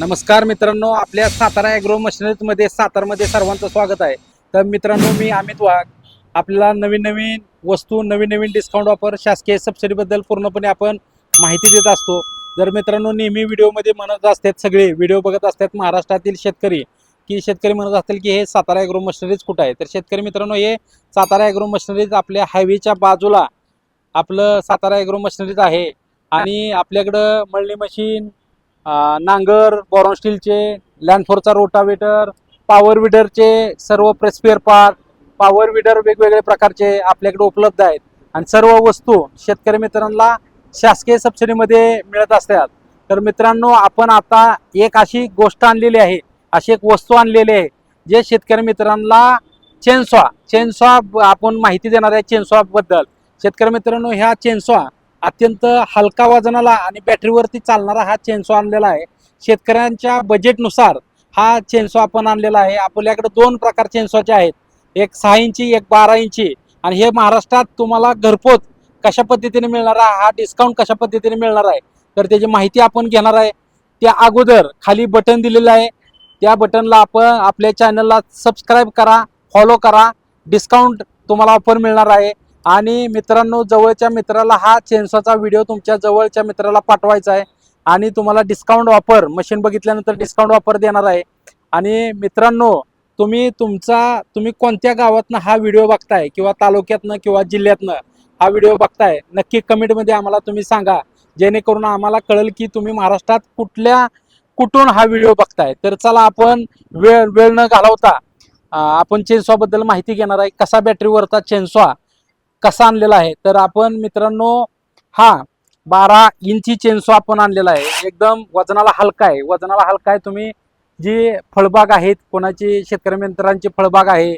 नमस्कार मित्रांनो आपल्या सातारा ॲग्रो मशिनरीमध्ये सातारमध्ये सर्वांचं स्वागत आहे. तर मित्रांनो मी अमित वाघ. आपल्याला नवीन नवीन वस्तू नवीन नवीन डिस्काउंट ऑफर शासकीय सबसिडीबद्दल पूर्णपणे आपण माहिती देत असतो. जर मित्रांनो नेहमी व्हिडिओमध्ये म्हणत असतात सगळे व्हिडिओ बघत असतात महाराष्ट्रातील शेतकरी की शेतकरी म्हणत असतील की हे सातारा ॲग्रो मशिनरीज कुठं आहे? तर शेतकरी मित्रांनो हे सातारा ॲग्रो मशिनरीज आपल्या हायवेच्या बाजूला आपलं सातारा ॲग्रो मशिनरीज आहे. आणि आपल्याकडं मळणी मशीन नांगर बॉरॉन स्टीलचे लँडफोरचा रोटावेटर पॉवर विडरचे सर्व प्रेस्पेअर पार्ट पॉवर विडर वेगवेगळे प्रकारचे आपल्याकडे उपलब्ध आहेत. आणि सर्व वस्तू शेतकरी मित्रांना शासकीय सबसिडीमध्ये मिळत असतात. तर मित्रांनो आपण आता एक अशी गोष्ट आणलेली आहे अशी एक वस्तू आणलेली आहे जे शेतकरी मित्रांना चेनसॉ चेनसॉ आपण माहिती देणार आहे चेनसॉबद्दल शेतकरी मित्रांनो ह्या चेनसॉ अत्यंत हलका वजनाला आणि बॅटरीवरती चालणारा हा चेन्सो आणलेला आहे. शेतकऱ्यांच्या बजेटनुसार हा चेन्सो आपण आणलेला आहे. आपल्याकडे दोन प्रकार चेनसॉचे आहेत. एक सहा इंची एक बारा इंची. आणि हे महाराष्ट्रात तुम्हाला घरपोच कशा पद्धतीने मिळणार आहे? हा डिस्काउंट कशा पद्धतीने मिळणार आहे? तर त्याची माहिती आपण घेणार आहे. त्या अगोदर खाली बटन दिलेलं आहे. त्या बटनला आपण आपल्या चॅनलला सबस्क्राईब करा फॉलो करा. डिस्काउंट तुम्हाला ऑफर मिळणार आहे. आणि मित्रांनो जवळच्या मित्राला हा चेन्सॉचा व्हिडिओ तुमच्या जवळच्या मित्राला पाठवायचा आहे. आणि तुम्हाला डिस्काउंट ऑफर मशीन बघितल्यानंतर डिस्काउंट ऑफर देणार आहे. आणि मित्रांनो तुम्ही तुमचा तुम्ही कोणत्या गावातनं हा व्हिडिओ बघताय? किंवा तालुक्यातनं किंवा जिल्ह्यातनं हा व्हिडिओ बघताय? नक्की कमेंटमध्ये आम्हाला तुम्ही सांगा. जेणेकरून आम्हाला कळेल की तुम्ही महाराष्ट्रात कुठल्या कुठून हा व्हिडिओ बघताय? तर चला आपण वेळ वेळ न घालवता आपण चेन्सॉबद्दल माहिती घेणार आहे. कसा बॅटरीवरचा चेन्सॉ कसा आणलेला आहे? तर आपण मित्रांनो हा बारा इंची चेन्सो आपण आणलेला आहे. एकदम वजनाला हलका आहे. वजनाला हलका आहे तुम्ही जी फळबाग आहेत कोणाची शेतकरी मित्रांची फळबाग आहे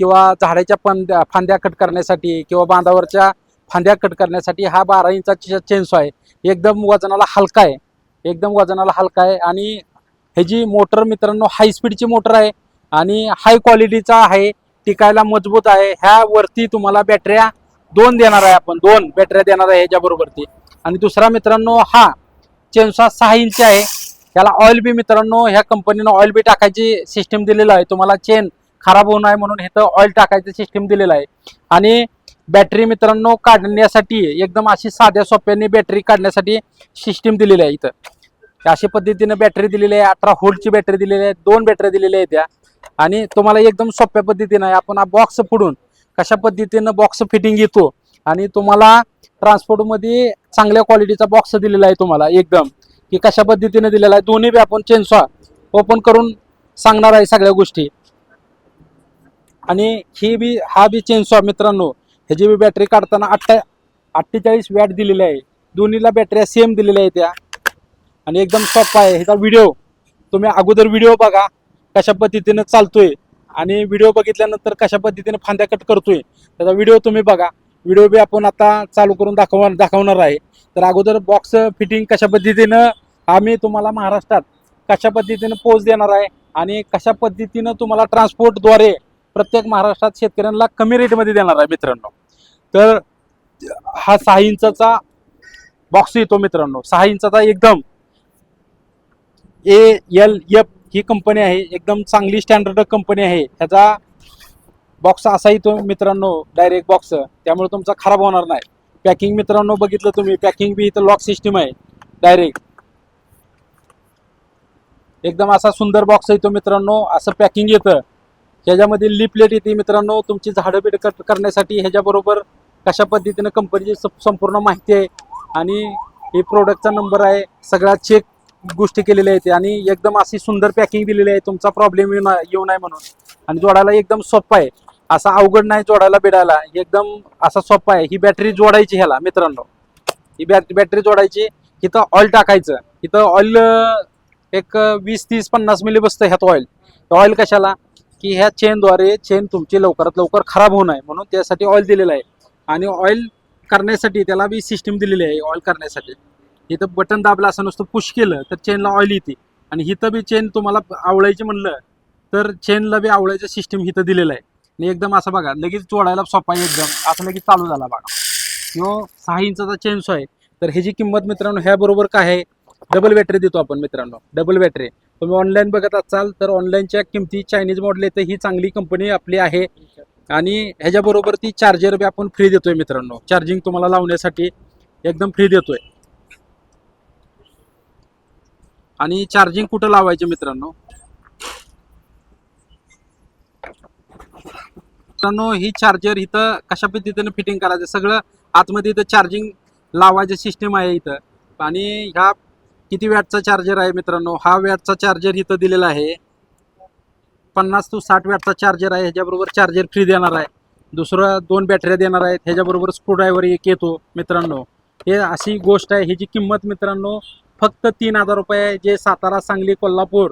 किंवा झाडाच्या पंद्या फांद्या कट करण्यासाठी किंवा बांधावरच्या फांद्या कट करण्यासाठी हा बारा इंचाची चेन्सो आहे. एकदम वजनाला हलका आहे. एकदम वजनाला हलका आहे आणि ह्याची मोटर मित्रांनो हाय स्पीडची मोटर आहे आणि हाय क्वालिटीचा आहे टिकायला मजबूत आहे. ह्या वरती तुम्हाला बॅटऱ्या दोन देणार आहे आपण दोन बॅटऱ्या देणार आहे ह्याच्याबरोबरती. आणि दुसरा मित्रांनो हा चेनसा सहा इंच आहे. त्याला ऑइल बी मित्रांनो ह्या कंपनीनं ऑइल बी टाकायची सिस्टीम दिलेलं आहे. तुम्हाला चेन खराब होऊ नये म्हणून इथं ऑइल टाकायचं सिस्टीम दिलेलं आहे. आणि बॅटरी मित्रांनो काढण्यासाठी एकदम अशी साध्या सोप्याने बॅटरी काढण्यासाठी सिस्टीम दिलेली आहे इथं. अशा पद्धतीनं बॅटरी दिलेली आहे अठरा होल्टची बॅटरी दिलेली आहे दोन बॅटरी दिलेल्या आहेत त्या. आणि तुम्हाला एकदम सोप्या पद्धतीनं आपण हा बॉक्स फोडून कशा पद्धतीनं बॉक्स फिटिंग येतो आणि तुम्हाला ट्रान्सपोर्टमध्ये चांगल्या क्वालिटीचा बॉक्स दिलेला आहे तुम्हाला एकदम. की कशा पद्धतीने दिलेला आहे? दोन्ही बी आपण चेन्सॉ ओपन करून सांगणार आहे सगळ्या गोष्टी. आणि ही बी हा बी चेन्सॉ मित्रांनो ह्याची बी बॅटरी काढताना अठ्ठा अठ्ठेचाळीस वॅट दिलेली आहे. दोन्हीला बॅटऱ्या सेम दिलेल्या आहेत त्या आणि एकदम सोपा आहे. ह्याचा व्हिडिओ तुम्ही अगोदर व्हिडिओ बघा कशा पद्धतीनं चालतोय. आणि व्हिडिओ बघितल्यानंतर कशा पद्धतीने फांद्या कट करतोय त्याचा व्हिडिओ तुम्ही बघा. व्हिडिओ बी आपण आता चालू करून दाखव दाखवणार आहे. तर अगोदर बॉक्स फिटिंग कशा पद्धतीनं आम्ही तुम्हाला महाराष्ट्रात कशा पद्धतीनं पोच देणार आहे आणि कशा पद्धतीनं तुम्हाला ट्रान्सपोर्टद्वारे प्रत्येक महाराष्ट्रात शेतकऱ्यांना कमी रेटमध्ये देणार आहे मित्रांनो. तर हा सहा इंचा बॉक्स येतो मित्रांनो. सहा इंचा एकदम ए एल एफ ही कंपनी आहे एकदम चांगली स्टँडर्ड कंपनी आहे. ह्याचा बॉक्स असा येतो मित्रांनो डायरेक्ट बॉक्स त्यामुळे तुमचा खराब होणार नाही. पॅकिंग मित्रांनो बघितलं तुम्ही पॅकिंग बी इथं लॉक सिस्टीम आहे डायरेक्ट एकदम असा सुंदर बॉक्स येतो मित्रांनो असं पॅकिंग येतं. ह्याच्यामध्ये लिपलेट येते मित्रांनो तुमची झाडं बिड कट करण्यासाठी ह्याच्याबरोबर कशा पद्धतीनं कंपनीची संपूर्ण माहिती आहे. आणि हे प्रोडक्टचा नंबर आहे सगळा चेक गोष्टी केलेल्या आहेत आणि एकदम अशी सुंदर पॅकिंग दिलेली आहे. तुमचा प्रॉब्लेम येऊ ना- येऊ नये म्हणून. आणि जोडायला एकदम सोपा आहे. असा अवघड नाही जोडायला बिडायला. एकदम असा सोपा आहे. ही बॅटरी जोडायची ह्याला मित्रांनो. ही बॅट बॅटरी जोडायची. इथं ऑइल टाकायचं. इथं ऑइल एक वीस तीस पन्नास मिली बसतं ह्यात ऑइल ऑइल कशाला? की ह्या चेनद्वारे चेन तुमची लवकरात लवकर खराब होऊ नये म्हणून त्यासाठी ऑइल दिलेलं आहे. आणि ऑइल करण्यासाठी त्याला बी सिस्टीम दिलेली आहे. ऑइल करण्यासाठी. इथं बटन दाबलं असं नुसतं पुश केलं तर चेनला ऑइल येते. आणि इथं बी चेन तुम्हाला आवळायची म्हणलं तर चेनला बी आवळायचं सिस्टीम इथं दिलेलं आहे. आणि एकदम असं बघा लगेच जोडायला सोपा आहे एकदम. असं लगेच चालू झाला बघा. किंवा सहा इंचाचा चेन्स आहे. तर ह्याची किंमत मित्रांनो ह्याबरोबर काय आहे? डबल बॅटरी देतो आपण मित्रांनो. डबल बॅटरी तुम्ही ऑनलाईन बघत असाल तर ऑनलाईनच्या किमती चायनीज मॉडेल येते ही चांगली कंपनी आपली आहे. आणि ह्याच्याबरोबर ती चार्जर बी आपण फ्री देतोय मित्रांनो. चार्जिंग तुम्हाला लावण्यासाठी एकदम फ्री देतोय. आणि चार्जिंग कुठं लावायचे मित्रांनो? मित्रांनो ही चार्जर इथं कशा पद्धतीने फिटिंग करायचं? सगळं आतमध्ये इथं चार्जिंग लावायचं सिस्टीम आहे इथं. आणि ह्या किती वॅटचा चार्जर आहे मित्रांनो? हा वॅटचा चार्जर इथं दिलेला आहे. पन्नास टू साठ वॅटचा चार्जर आहे. ह्याच्याबरोबर चार्जर फ्री देणार आहे. दुसरं दोन बॅटऱ्या देणार आहेत. ह्याच्याबरोबर स्क्रूड्रायव्हर एक येतो मित्रांनो. हे अशी गोष्ट आहे. ह्याची किंमत मित्रांनो फक्त तीन हजार रुपये आहे जे सातारा सांगली कोल्हापूर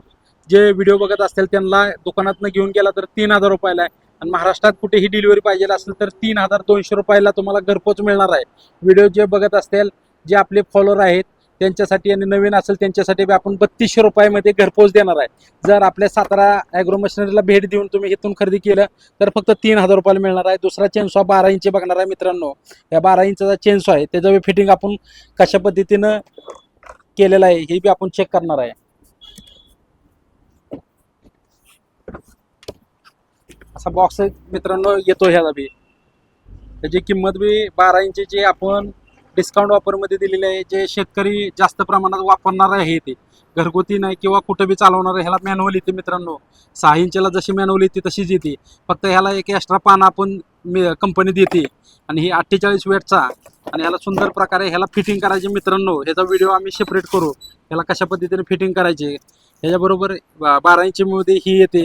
जे व्हिडिओ बघत असतील त्यांना दुकानातनं घेऊन गेला तर तीन हजार रुपयाला आहे. आणि महाराष्ट्रात कुठेही डिलिव्हरी पाहिजे असेल तर तीन हजार दोनशे रुपयाला तुम्हाला घरपोच मिळणार आहे. व्हिडिओ जे बघत असतील जे आपले फॉलोअर आहेत त्यांच्यासाठी आणि नवीन असेल त्यांच्यासाठी आपण बत्तीसशे रुपयामध्ये घरपोच देणार आहे. जर आपल्या सातारा ॲग्रो मशिनरीला भेट देऊन तुम्ही इथून खरेदी केलं तर फक्त तीन हजार रुपयाला मिळणार आहे. दुसरा चेन्सॉ बारा इंची बघणार आहे मित्रांनो. या बारा इंचा चेन्सो आहे. त्याचं फिटिंग आपण कशा पद्धतीनं केलेलं आहे हे बी आपण चेक करणार आहे. असा बॉक्स मित्रांनो येतो ह्याला बी. त्याची किंमत बी बारा इंची जे आपण डिस्काउंट ऑफरमध्ये दिलेली आहे जे शेतकरी जास्त प्रमाणात वापरणार आहे ते. घरगुती नाही किंवा कुठं बी चालवणार आहे ह्याला मॅन्युअल येते मित्रांनो. सहा इंचला जशी मॅन्युअल येते तशीच येते. फक्त ह्याला एक एक्स्ट्रा पान आपण मी कंपनी देते. आणि ही अठ्ठेचाळीस वेटचा आणि ह्याला सुंदर प्रकारे ह्याला फिटिंग करायचे मित्रांनो. ह्याचा व्हिडिओ आम्ही सेपरेट करू. ह्याला कशा पद्धतीने फिटिंग करायचे? ह्याच्याबरोबर बारा इंचीमध्ये ही येते.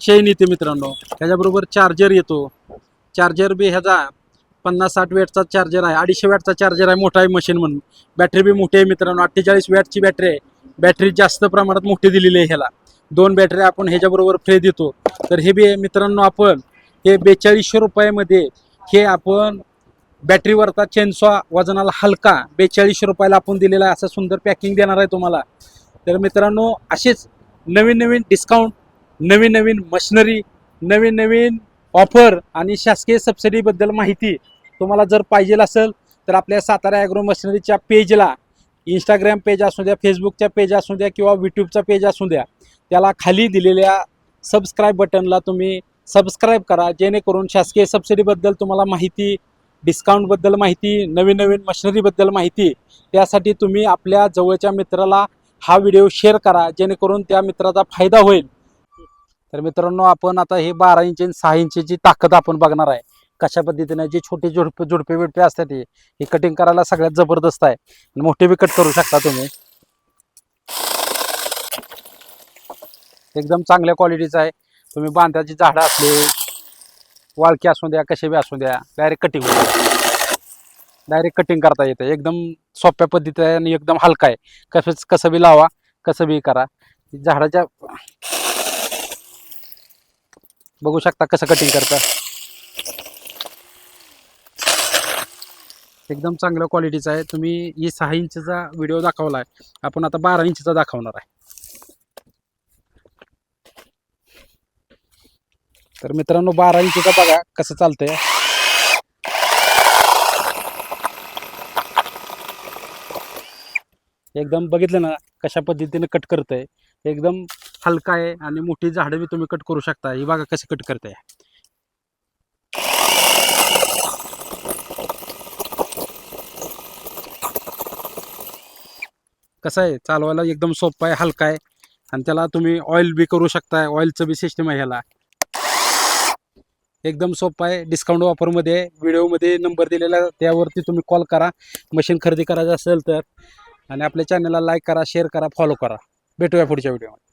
चेन येते मित्रांनो. ह्याच्याबरोबर चार्जर येतो. चार्जर बी ह्याचा पन्नास साठ वॅटचा चार्जर आहे. अडीचशे वॅटचा चार्जर आहे. मोठा आहे मशीन म्हणून. बॅटरी बी मोठी आहे मित्रांनो. अठ्ठेचाळीस वॅटची बॅटरी आहे. बॅटरी जास्त प्रमाणात मोठी दिलेली आहे ह्याला. दोन बॅटरी आपण ह्याच्याबरोबर फ्री देतो. तर हे बी मित्रांनो आपण हे बेचाळीसशे रुपयामध्ये हे आपण बॅटरीवरचा चेनसॉ वजनाला हलका बेचाळीसशे रुपयाला आपण दिलेला आहे. असं सुंदर पॅकिंग देणार आहे तुम्हाला. तर मित्रांनो असेच नवीन नवीन डिस्काउंट नवीन नवीन मशिनरी नवीन नवीन ऑफर आणि शासकीय सबसिडीबद्दल माहिती तुम्हाला जर पाहिजे असेल तर आपल्या सातारा ॲग्रो मशिनरीच्या पेजला इंस्टाग्राम पेज असू द्या फेसबुकच्या पेज असू द्या किंवा यूट्यूबचा पेज असू द्या त्याला खाली दिलेल्या सबस्क्राईब बटनला तुम्ही सबस्क्राईब करा जेणेकरून शासकीय सबसिडीबद्दल तुम्हाला माहिती डिस्काउंटबद्दल माहिती नवीन नवीन मशिनरीबद्दल माहिती त्यासाठी तुम्ही आपल्या जवळच्या मित्राला हा व्हिडिओ शेअर करा जेणेकरून त्या मित्राचा फायदा होईल. तर मित्रांनो आपण आता हे बारा इंच आणि सहा इंचची ताकद आपण बघणार आहे. कशा पद्धतीने जे छोटे झुडपे झुडपे बिडपे असतात हे हे कटिंग करायला सगळ्यात जबरदस्त आहे. आणि मोठे बी कट करू शकता तुम्ही. एकदम चांगल्या क्वालिटीचं आहे. तुम्ही बांधाची झाडं असले वाळकी असू द्या कसे बी असू द्या डायरेक्ट कटिंग डायरेक्ट कटिंग करता येतं. एकदम सोप्या पद्धती आहे आणि एकदम हलका आहे. कसं कसं बी लावा कसं बी करा. झाडाच्या बघू शकता कसं कटिंग करता. एकदम चांगल्या क्वालिटीचा आहे. तुम्ही ही सहा इंचचा व्हिडिओ दाखवला आहे आपण आता बारा इंचचा दाखवणार आहे. तर मित्रांनो बारा इंचीचा बघा कसं चालतंय. एकदम बघितलं ना कशा पद्धतीने कट करतंय. एकदम हलका आहे आणि मोठी झाडं बी तुम्ही कट करू शकता. ही बघा कशी कट करताय. कसं आहे? चालवायला एकदम सोपं आहे हलका आहे. आणि त्याला तुम्ही ऑइल बी करू शकताय. ऑइलचं बी सिस्टम आहे ह्याला. एकदम सोपं आहे. डिस्काउंट ऑफरमध्ये व्हिडिओमध्ये नंबर दिलेला त्यावरती तुम्ही कॉल करा. मशीन खरेदी करायचं असेल तर. आणि आपल्या चॅनलला लाईक करा शेअर करा फॉलो करा. भेटूया पुढच्या व्हिडिओमध्ये